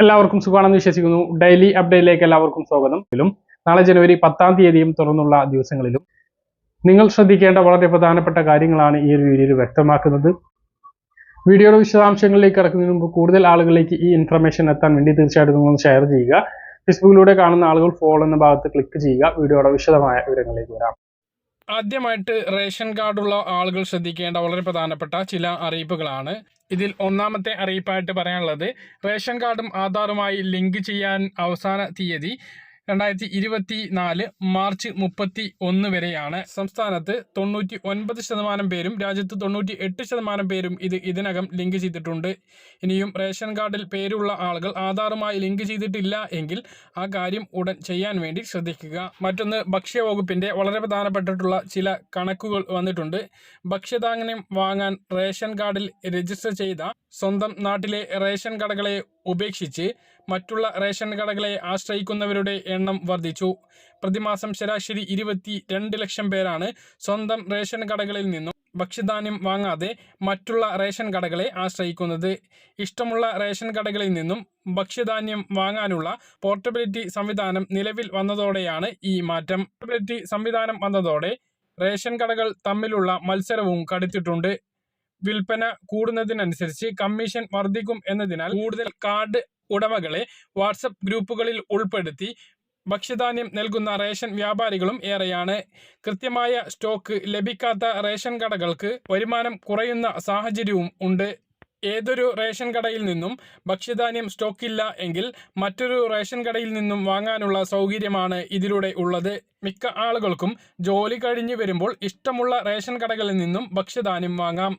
എല്ലാവർക്കും സുഖമാണെന്ന് വിശ്വസിക്കുന്നു. ഡെയിലി അപ്ഡേറ്റിലേക്ക് എല്ലാവർക്കും സ്വാഗതം. നാളെ ജനുവരി പത്താം തീയതിയും തുറന്നുള്ള ദിവസങ്ങളിലും നിങ്ങൾ ശ്രദ്ധിക്കേണ്ട വളരെ പ്രധാനപ്പെട്ട കാര്യങ്ങളാണ് ഈ ഒരു വീഡിയോയിൽ വ്യക്തമാക്കുന്നത്. വീഡിയോയുടെ വിശദാംശങ്ങളിലേക്ക് ഇറക്കുന്നതിന് മുമ്പ് കൂടുതൽ ആളുകളിലേക്ക് ഈ ഇൻഫർമേഷൻ എത്താൻ വേണ്ടി തീർച്ചയായിട്ടും നിങ്ങൾ ഷെയർ ചെയ്യുക. ഫേസ്ബുക്കിലൂടെ കാണുന്ന ആളുകൾ ഫോളോ എന്ന ഭാഗത്ത് ക്ലിക്ക് ചെയ്യുക. വീഡിയോയുടെ വിശദമായ വിവരങ്ങളിലേക്ക് വരാം. ആദ്യമായിട്ട് റേഷൻ കാർഡുള്ള ആളുകൾ ശ്രദ്ധിക്കേണ്ട വളരെ പ്രധാനപ്പെട്ട ചില അറിയിപ്പുകളാണ്. ഇതിൽ ഒന്നാമത്തെ അറിയിപ്പായിട്ട് പറയാനുള്ളത് റേഷൻ കാർഡും ആധാറുമായി ലിങ്ക് ചെയ്യാൻ അവസാന തീയതി രണ്ടായിരത്തി ഇരുപത്തി നാല് മാർച്ച് മുപ്പത്തി ഒന്ന് വരെയാണ്. സംസ്ഥാനത്ത് തൊണ്ണൂറ്റി ഒൻപത് ശതമാനം പേരും രാജ്യത്ത് തൊണ്ണൂറ്റി എട്ട് ശതമാനം പേരും ഇത് ഇതിനകം ലിങ്ക് ചെയ്തിട്ടുണ്ട്. ഇനിയും റേഷൻ കാർഡിൽ പേരുള്ള ആളുകൾ ആധാറുമായി ലിങ്ക് ചെയ്തിട്ടില്ല എങ്കിൽ ആ കാര്യം ഉടൻ ചെയ്യാൻ വേണ്ടി ശ്രദ്ധിക്കുക. മറ്റൊന്ന് ഭക്ഷ്യവകുപ്പിന്റെ വളരെ പ്രധാനപ്പെട്ടിട്ടുള്ള ചില കണക്കുകൾ വന്നിട്ടുണ്ട്. ഭക്ഷ്യധാന്യം വാങ്ങാൻ റേഷൻ കാർഡിൽ രജിസ്റ്റർ ചെയ്ത സ്വന്തം നാട്ടിലെ റേഷൻ കടകളെ ഉപേക്ഷിച്ച് മറ്റുള്ള റേഷൻ കടകളെ ആശ്രയിക്കുന്നവരുടെ എണ്ണം വർദ്ധിച്ചു. പ്രതിമാസം ശരാശരി ഇരുപത്തി രണ്ട് ലക്ഷം പേരാണ് സ്വന്തം റേഷൻ കടകളിൽ നിന്നും ഭക്ഷ്യധാന്യം വാങ്ങാതെ മറ്റുള്ള റേഷൻ കടകളെ ആശ്രയിക്കുന്നത്. ഇഷ്ടമുള്ള റേഷൻ കടകളിൽ നിന്നും ഭക്ഷ്യധാന്യം വാങ്ങാനുള്ള പോർട്ടബിലിറ്റി സംവിധാനം നിലവിൽ വന്നതോടെയാണ് ഈ മാറ്റം. പോർട്ടബിലിറ്റി സംവിധാനം വന്നതോടെ റേഷൻ കടകൾ തമ്മിലുള്ള മത്സരവും കടുത്തിട്ടുണ്ട്. വിൽപ്പന കൂടുന്നതിനനുസരിച്ച് കമ്മീഷൻ വർദ്ധിക്കും എന്നതിനാൽ കൂടുതൽ കാർഡ് ഉടമകളെ വാട്സപ്പ് ഗ്രൂപ്പുകളിൽ ഉൾപ്പെടുത്തി ഭക്ഷ്യധാന്യം നൽകുന്ന റേഷൻ വ്യാപാരികളും ഏറെയാണ്. കൃത്യമായ സ്റ്റോക്ക് ലഭിക്കാത്ത റേഷൻ കടകൾക്ക് വരുമാനം കുറയുന്ന സാഹചര്യവും ഉണ്ട്. ഏതൊരു റേഷൻ കടയിൽ നിന്നും ഭക്ഷ്യധാന്യം സ്റ്റോക്കില്ല എങ്കിൽ മറ്റൊരു റേഷൻ കടയിൽ നിന്നും വാങ്ങാനുള്ള സൗകര്യമാണ് ഇതിലൂടെ ഉള്ളത്. മിക്ക ആളുകൾക്കും ജോലി കഴിഞ്ഞു വരുമ്പോൾ ഇഷ്ടമുള്ള റേഷൻ കടകളിൽ നിന്നും ഭക്ഷ്യധാന്യം വാങ്ങാം.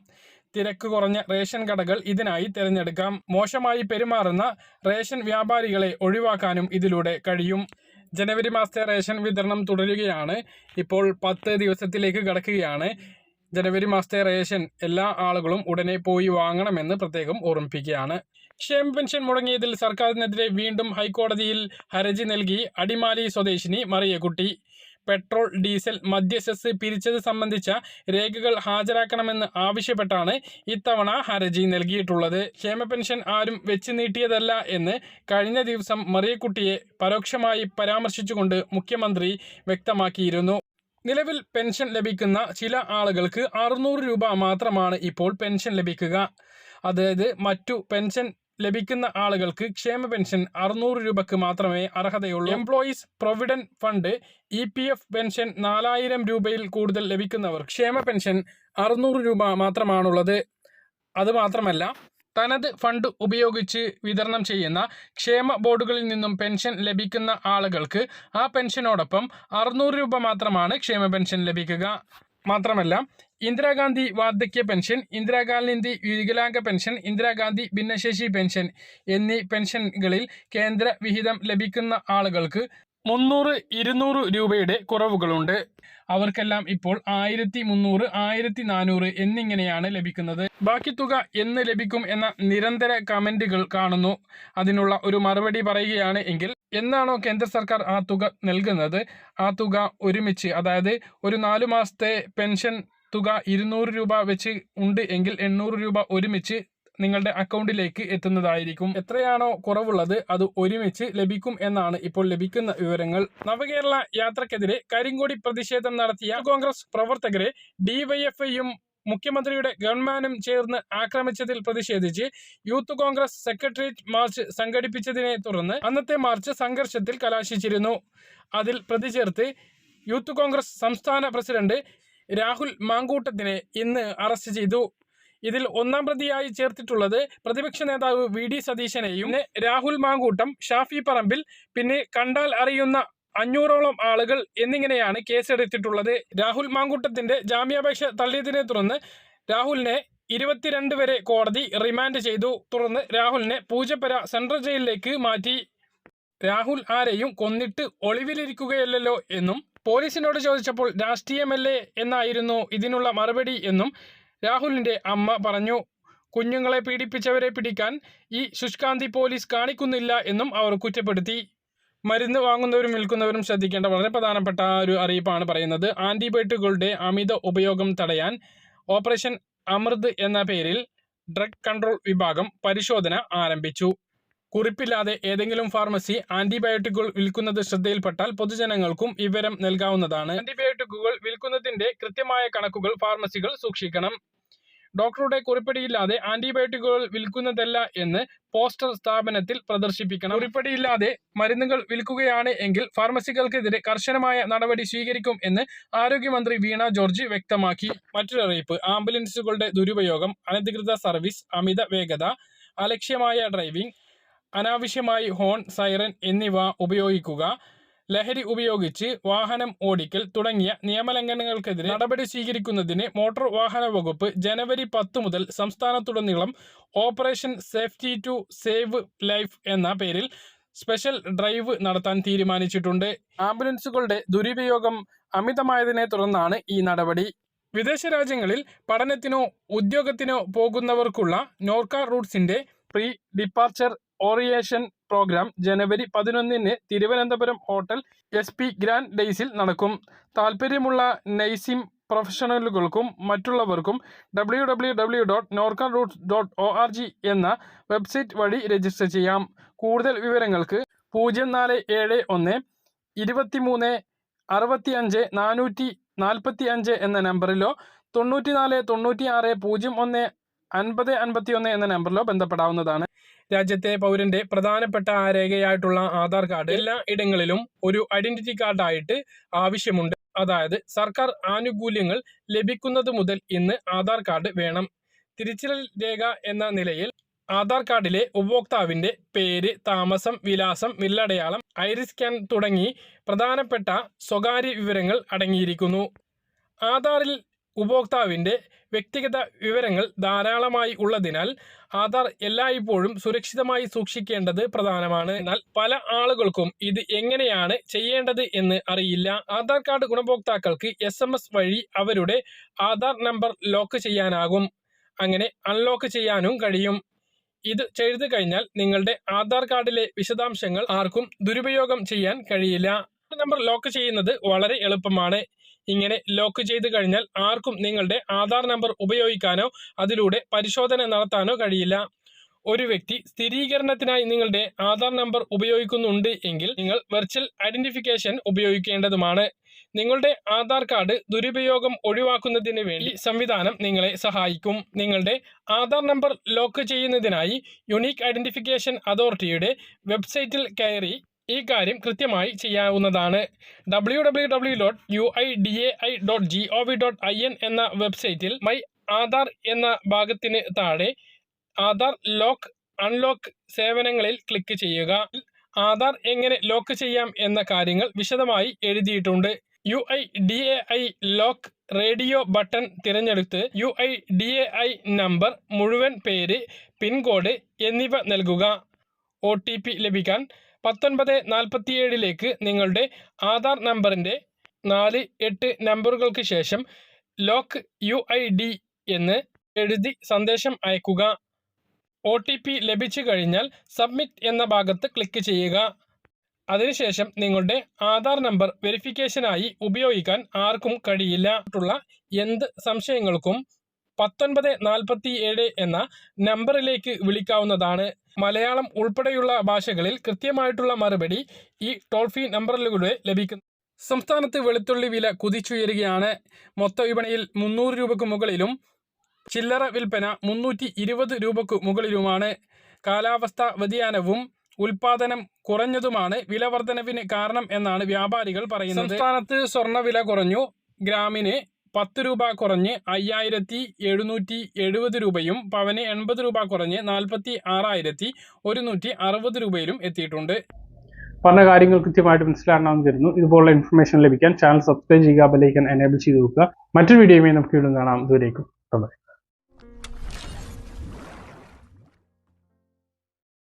തിരക്ക് കുറഞ്ഞ റേഷൻ കടകൾ ഇതിനായി തിരഞ്ഞെടുക്കാം. മോശമായി പെരുമാറുന്ന റേഷൻ വ്യാപാരികളെ ഒഴിവാക്കാനും ഇതിലൂടെ കഴിയും. ജനുവരി മാസത്തെ റേഷൻ വിതരണം തുടരുകയാണ്. ഇപ്പോൾ പത്ത് ദിവസത്തിലേക്ക് കടക്കുകയാണ്. ജനുവരി മാസത്തെ റേഷൻ എല്ലാ ആളുകളും ഉടനെ പോയി വാങ്ങണമെന്ന് പ്രത്യേകം ഓർമ്മിപ്പിക്കുകയാണ്. ക്ഷേമ പെൻഷൻ മുടങ്ങിയതിൽ സർക്കാരിനെതിരെ വീണ്ടും ഹൈക്കോടതിയിൽ ഹർജി നൽകി അടിമാലി സ്വദേശിനി മറിയക്കുട്ടി. പെട്രോൾ ഡീസൽ മദ്യ സെസ് പിരിച്ചത് സംബന്ധിച്ച രേഖകൾ ഹാജരാക്കണമെന്ന് ആവശ്യപ്പെട്ടാണ് ഇത്തവണ ഹർജി നൽകിയിട്ടുള്ളത്. ക്ഷേമ പെൻഷൻ ആരും വെച്ച് നീട്ടിയതല്ല എന്ന് കഴിഞ്ഞ ദിവസം മറിയക്കുട്ടിയെ പരോക്ഷമായി പരാമർശിച്ചുകൊണ്ട് മുഖ്യമന്ത്രി വ്യക്തമാക്കിയിരുന്നു. നിലവിൽ പെൻഷൻ ലഭിക്കുന്ന ചില ആളുകൾക്ക് അറുന്നൂറ് രൂപ മാത്രമാണ് ഇപ്പോൾ പെൻഷൻ ലഭിക്കുക. അതായത് മറ്റു പെൻഷൻ ലഭിക്കുന്ന ആളുകൾക്ക് ക്ഷേമ പെൻഷൻ അറുന്നൂറ് രൂപക്ക് മാത്രമേ അർഹതയുള്ളൂ. Employees provident fund E P F pension നാലായിരം രൂപയിൽ കൂടുതൽ ലഭിക്കുന്നവർ ക്ഷേമ പെൻഷൻ അറുന്നൂറ് രൂപ മാത്രമാണുള്ളത്. അതുമാത്രമല്ല തനത് ഫണ്ട് ഉപയോഗിച്ച് വിതരണം ചെയ്യുന്ന ക്ഷേമ ബോർഡുകളിൽ നിന്നും പെൻഷൻ ലഭിക്കുന്ന ആളുകൾക്ക് ആ പെൻഷനോടൊപ്പം അറുന്നൂറ് രൂപ മാത്രമാണ് ക്ഷേമ പെൻഷൻ ലഭിക്കുക. മാത്രമല്ല ഇന്ദിരാഗാന്ധി വാർദ്ധക്യ പെൻഷൻ ഇന്ദിരാഗാന്ധി വികലാംഗ പെൻഷൻ ഇന്ദിരാഗാന്ധി ഭിന്നശേഷി പെൻഷൻ എന്നീ പെൻഷനുകളിൽ കേന്ദ്ര വിഹിതം ലഭിക്കുന്ന ആളുകൾക്ക് മുന്നൂറ് ഇരുന്നൂറ് രൂപയുടെ കുറവുകളുണ്ട്. അവർക്കെല്ലാം ഇപ്പോൾ ആയിരത്തി മുന്നൂറ് ആയിരത്തി നാനൂറ് എന്നിങ്ങനെയാണ് ലഭിക്കുന്നത്. ബാക്കി തുക എന്ന് ലഭിക്കും എന്ന നിരന്തര കമന്റുകൾ കാണുന്നു. അതിനുള്ള ഒരു മറുപടി പറയുകയാണ് എങ്കിൽ എന്നാണോ കേന്ദ്ര സർക്കാർ ആ തുക നൽകുന്നത്? ആ തുക ഒരുമിച്ച് അതായത് ഒരു നാലു മാസത്തെ പെൻഷൻ തുക ഇരുന്നൂറ് രൂപ വെച്ച് ഉണ്ട് എങ്കിൽ എണ്ണൂറ് രൂപ ഒരുമിച്ച് നിങ്ങളുടെ അക്കൗണ്ടിലേക്ക് എത്തുന്നതായിരിക്കും. എത്രയാണോ കുറവുള്ളത് അത് ഒരുമിച്ച് ലഭിക്കും എന്നാണ് ഇപ്പോൾ ലഭിക്കുന്ന വിവരങ്ങൾ. നവകേരള യാത്രക്കെതിരെ കരിങ്കോടി പ്രതിഷേധം നടത്തിയ കോൺഗ്രസ് പ്രവർത്തകരെ ഡിവൈഎഫ്ഐയും മുഖ്യമന്ത്രിയുടെ ഗവൺമെന്റും ചേർന്ന് ആക്രമിച്ചതിൽ പ്രതിഷേധിച്ച് യൂത്ത് കോൺഗ്രസ് സെക്രട്ടേറിയറ്റ് മാർച്ച് സംഘടിപ്പിച്ചതിനെ തുടർന്ന് അന്നത്തെ മാർച്ച് സംഘർഷത്തിൽ കലാശിച്ചിരുന്നു. അതിൽ പ്രതിചേർത്ത് യൂത്ത് കോൺഗ്രസ് സംസ്ഥാന പ്രസിഡന്റ് രാഹുൽ മാങ്കൂട്ടത്തിനെ ഇന്ന് അറസ്റ്റ് ചെയ്തു. ഇതിൽ ഒന്നാം പ്രതിയായി ചേർത്തിട്ടുള്ളത് പ്രതിപക്ഷ നേതാവ് വി ഡി സതീശനെയും രാഹുൽ മാങ്കൂട്ടം ഷാഫി പറമ്പിൽ പിന്നെ കണ്ടാൽ അറിയുന്ന അഞ്ഞൂറോളം ആളുകൾ എന്നിങ്ങനെയാണ് കേസെടുത്തിട്ടുള്ളത്. രാഹുൽ മാങ്കൂട്ടത്തിന്റെ ജാമ്യാപേക്ഷ തള്ളിയതിനെ തുടർന്ന് രാഹുലിനെ ഇരുപത്തിരണ്ട് വരെ കോടതി റിമാൻഡ് ചെയ്തു. തുടർന്ന് രാഹുലിനെ പൂജപ്പര സെൻട്രൽ ജയിലിലേക്ക് മാറ്റി. രാഹുൽ ആരെയും കൊന്നിട്ട് ഒളിവിലിരിക്കുകയല്ലോ എന്നും പോലീസിനോട് ചോദിച്ചപ്പോൾ രാഷ്ട്രീയമല്ലേ എന്നായിരുന്നു ഇതിനുള്ള മറുപടി എന്നും രാഹുലിന്റെ അമ്മ പറഞ്ഞു. കുഞ്ഞുങ്ങളെ പീഡിപ്പിച്ചവരെ പിടിക്കാൻ ഈ ശുഷ്കാന്തി പോലീസ് കാണിക്കുന്നില്ല എന്നും അവർ കുറ്റപ്പെടുത്തി. മരുന്ന് വാങ്ങുന്നവരും വിൽക്കുന്നവരും ശ്രദ്ധിക്കേണ്ട വളരെ പ്രധാനപ്പെട്ട ഒരു അറിയിപ്പാണ് പറയുന്നത്. ആന്റിബയോട്ടിക്കുകളുടെ അമിത ഉപയോഗം തടയാൻ ഓപ്പറേഷൻ അമൃത് എന്ന പേരിൽ ഡ്രഗ് കൺട്രോൾ വിഭാഗം പരിശോധന ആരംഭിച്ചു. കുറിപ്പില്ലാതെ ഏതെങ്കിലും ഫാർമസി ആന്റിബയോട്ടിക്കുകൾ വിൽക്കുന്നത് ശ്രദ്ധയിൽപ്പെട്ടാൽ പൊതുജനങ്ങൾക്കും വിവരം നൽകാവുന്നതാണ്. ആന്റിബയോട്ടിക്കുകൾ വിൽക്കുന്നതിന്റെ കൃത്യമായ കണക്കുകൾ ഫാർമസികൾ സൂക്ഷിക്കണം. ഡോക്ടറുടെ കുറിപ്പടിയില്ലാതെ ആന്റിബയോട്ടിക്കുകൾ വിൽക്കുന്നതല്ല എന്ന് പോസ്റ്റർ സ്ഥാപനത്തിൽ പ്രദർശിപ്പിക്കണം. കുറിപ്പടിയില്ലാതെ മരുന്നുകൾ വിൽക്കുകയാണ് എങ്കിൽ ഫാർമസികൾക്കെതിരെ കർശനമായ നടപടി സ്വീകരിക്കും എന്ന് ആരോഗ്യമന്ത്രി വീണ ജോർജ് വ്യക്തമാക്കി. മറ്റൊരറിയിപ്പ് ആംബുലൻസുകളുടെ ദുരുപയോഗം അനധികൃത സർവീസ് അമിത വേഗത അലക്ഷ്യമായ ഡ്രൈവിംഗ് അനാവശ്യമായി ഹോൺ സൈറൻ എന്നിവ ഉപയോഗിക്കുക. ലഹരി ഉപയോഗിച്ച് വാഹനം ഓടിക്കൽ തുടങ്ങിയ നിയമലംഘനങ്ങൾക്കെതിരെ നടപടി സ്വീകരിക്കുന്നതിന് മോട്ടോർ വാഹന വകുപ്പ് ജനുവരി പത്ത് മുതൽ സംസ്ഥാനത്തുടനീളം operation safety to save life എന്ന പേരിൽ സ്പെഷ്യൽ ഡ്രൈവ് നടത്താൻ തീരുമാനിച്ചിട്ടുണ്ട്. ആംബുലൻസുകളുടെ ദുരുപയോഗം അമിതമായതിനെ തുടർന്നാണ് ഈ നടപടി. വിദേശ രാജ്യങ്ങളിൽ പഠനത്തിനോ ഉദ്യോഗത്തിനോ പോകുന്നവർക്കുള്ള നോർക്ക റൂട്ട്സിന്റെ പ്രീ ഡിപ്പാർച്ചർ ഓറിയേഷൻ പ്രോഗ്രാം ജനുവരി പതിനൊന്നിന് Thiruvananthapuram hotel S P Grand ഡേയ്സിൽ നടക്കും. താല്പര്യമുള്ള നൈസിം പ്രൊഫഷണലുകൾക്കും മറ്റുള്ളവർക്കും W W W dot Norka roots dot O R G എന്ന വെബ്സൈറ്റ് വഴി രജിസ്റ്റർ ചെയ്യാം. കൂടുതൽ വിവരങ്ങൾക്ക് പൂജ്യം നാല് ഏഴ് ഒന്ന് ഇരുപത്തി മൂന്ന് അറുപത്തി അഞ്ച് നാനൂറ്റി നാൽപ്പത്തി അഞ്ച് എന്ന നമ്പറിലോ തൊണ്ണൂറ്റി നാല് തൊണ്ണൂറ്റി ആറ് പൂജ്യം ഒന്ന് അൻപത് അൻപത്തി ഒന്ന് എന്ന നമ്പറിലോ ബന്ധപ്പെടാവുന്നതാണ്. രാജ്യത്തെ പൗരന്റെ പ്രധാനപ്പെട്ട രേഖയായിട്ടുള്ള ആധാർ കാർഡ് എല്ലാ ഇടങ്ങളിലും ഒരു ഐഡന്റിറ്റി കാർഡായിട്ട് ആവശ്യമുണ്ട്. അതായത് സർക്കാർ ആനുകൂല്യങ്ങൾ ലഭിക്കുന്നത് മുതൽ ഇന്ന് ആധാർ കാർഡ് വേണം. തിരിച്ചറിയൽ രേഖ എന്ന നിലയിൽ ആധാർ കാർഡിലെ ഉപഭോക്താവിന്റെ പേര് താമസം വിലാസം വില്ലടയാളം ഐറിസ് സ്കാൻ തുടങ്ങി പ്രധാനപ്പെട്ട സ്വകാര്യ വിവരങ്ങൾ അടങ്ങിയിരിക്കുന്നു. ആധാറിൽ ഉപഭോക്താവിന്റെ വ്യക്തിഗത വിവരങ്ങൾ ധാരാളമായി ഉള്ളതിനാൽ ആധാർ എല്ലായ്പ്പോഴും സുരക്ഷിതമായി സൂക്ഷിക്കേണ്ടത് പ്രധാനമാണ്. എന്നാൽ പല ആളുകൾക്കും ഇത് എങ്ങനെയാണ് ചെയ്യേണ്ടത് എന്ന് അറിയില്ല. ആധാർ കാർഡ് ഗുണഭോക്താക്കൾക്ക് എസ് വഴി അവരുടെ ആധാർ നമ്പർ ലോക്ക് ചെയ്യാനാകും. അങ്ങനെ അൺലോക്ക് ചെയ്യാനും കഴിയും. ഇത് ചെയ്തു കഴിഞ്ഞാൽ നിങ്ങളുടെ ആധാർ കാർഡിലെ വിശദാംശങ്ങൾ ആർക്കും ദുരുപയോഗം ചെയ്യാൻ കഴിയില്ല. നമ്പർ ലോക്ക് ചെയ്യുന്നത് വളരെ എളുപ്പമാണ്. ഇങ്ങനെ ലോക്ക് ചെയ്ത് കഴിഞ്ഞാൽ ആർക്കും നിങ്ങളുടെ ആധാർ നമ്പർ ഉപയോഗിക്കാനോ അതിലൂടെ പരിശോധന നടത്താനോ കഴിയില്ല. ഒരു വ്യക്തി സ്ഥിരീകരണത്തിനായി നിങ്ങളുടെ ആധാർ നമ്പർ ഉപയോഗിക്കുന്നുണ്ട് എങ്കിൽ നിങ്ങൾ വെർച്വൽ ഐഡന്റിഫിക്കേഷൻ ഉപയോഗിക്കേണ്ടതുമാണ്. നിങ്ങളുടെ ആധാർ കാർഡ് ദുരുപയോഗം ഒഴിവാക്കുന്നതിന് വേണ്ടി സംവിധാനം നിങ്ങളെ സഹായിക്കും. നിങ്ങളുടെ ആധാർ നമ്പർ ലോക്ക് ചെയ്യുന്നതിനായി യുണീക്ക് ഐഡന്റിഫിക്കേഷൻ അതോറിറ്റിയുടെ വെബ്സൈറ്റിൽ കയറി ഈ കാര്യം കൃത്യമായി ചെയ്യാവുന്നതാണ്. W W W dot U I D A I dot G O V dot I N എന്ന വെബ്സൈറ്റിൽ മൈ ആധാർ എന്ന ഭാഗത്തിന് താഴെ ആധാർ ലോക്ക് അൺലോക്ക് സേവനങ്ങളിൽ ക്ലിക്ക് ചെയ്യുക. ആധാർ എങ്ങനെ ലോക്ക് ചെയ്യാം എന്ന കാര്യങ്ങൾ വിശദമായി എഴുതിയിട്ടുണ്ട്. U I D A I lock radio button തിരഞ്ഞെടുത്ത് U I D A I number മുഴുവൻ പേര് പിൻകോഡ് എന്നിവ നൽകുക. ഒ ലഭിക്കാൻ പത്തൊൻപത് നാൽപ്പത്തിയേഴിലേക്ക് നിങ്ങളുടെ ആധാർ നമ്പറിന്റെ നാല് എട്ട് നമ്പറുകൾക്ക് ശേഷം ലോക്ക് യു ഐ ഡി എന്ന് എഴുതി സന്ദേശം അയക്കുക. ഒ ടി പി ലഭിച്ചു കഴിഞ്ഞാൽ സബ്മിറ്റ് എന്ന ഭാഗത്ത് ക്ലിക്ക് ചെയ്യുക. അതിനുശേഷം നിങ്ങളുടെ ആധാർ നമ്പർ വെരിഫിക്കേഷനായി ഉപയോഗിക്കാൻ ആർക്കും കഴിയില്ലട്ടുള്ള എന്ത് സംശയങ്ങൾക്കും പത്തൊൻപത് നാൽപ്പത്തി ഏഴ് എന്ന നമ്പറിലേക്ക് വിളിക്കാവുന്നതാണ്. മലയാളം ഉൾപ്പെടെയുള്ള ഭാഷകളിൽ കൃത്യമായിട്ടുള്ള മറുപടി ഈ ടോൾ ഫ്രീ നമ്പറിലൂടെ ലഭിക്കുന്നു. സംസ്ഥാനത്ത് വെളുത്തുള്ളി വില കുതിച്ചുയരുകയാണ്. മൊത്ത വിപണിയിൽ മുന്നൂറ് രൂപയ്ക്ക് മുകളിലും ചില്ലറ വിൽപ്പന മുന്നൂറ്റി ഇരുപത് രൂപയ്ക്ക് മുകളിലുമാണ്. കാലാവസ്ഥാ വ്യതിയാനവും ഉൽപാദനം കുറഞ്ഞതുമാണ് വില വർധനവിന് കാരണം എന്നാണ് വ്യാപാരികൾ പറയുന്നത്. സംസ്ഥാനത്ത് സ്വർണ വില കുറഞ്ഞു. ഗ്രാമിന് പത്ത് രൂപ കുറഞ്ഞ് അയ്യായിരത്തി എഴുന്നൂറ്റി എഴുപത് രൂപയും പവന് എൺപത് രൂപ കുറഞ്ഞ് നാൽപ്പത്തി ആറായിരത്തി ഒരുന്നൂറ്റി അറുപത് രൂപയിലും എത്തിയിട്ടുണ്ട്. പറഞ്ഞ കാര്യങ്ങൾ കൃത്യമായിട്ട് മനസ്സിലാകണമെന്ന് കരുതുന്നു. ഇതുപോലുള്ള ഇൻഫർമേഷൻ ലഭിക്കാൻ ചാനൽ സബ്സ്ക്രൈബ് ചെയ്യുക ബെലൈക്കൻ എനേബിൾ ചെയ്ത് നോക്കുക മറ്റൊരു വീഡിയോയുമായി നമുക്ക് വീണ്ടും കാണാം. ബൈ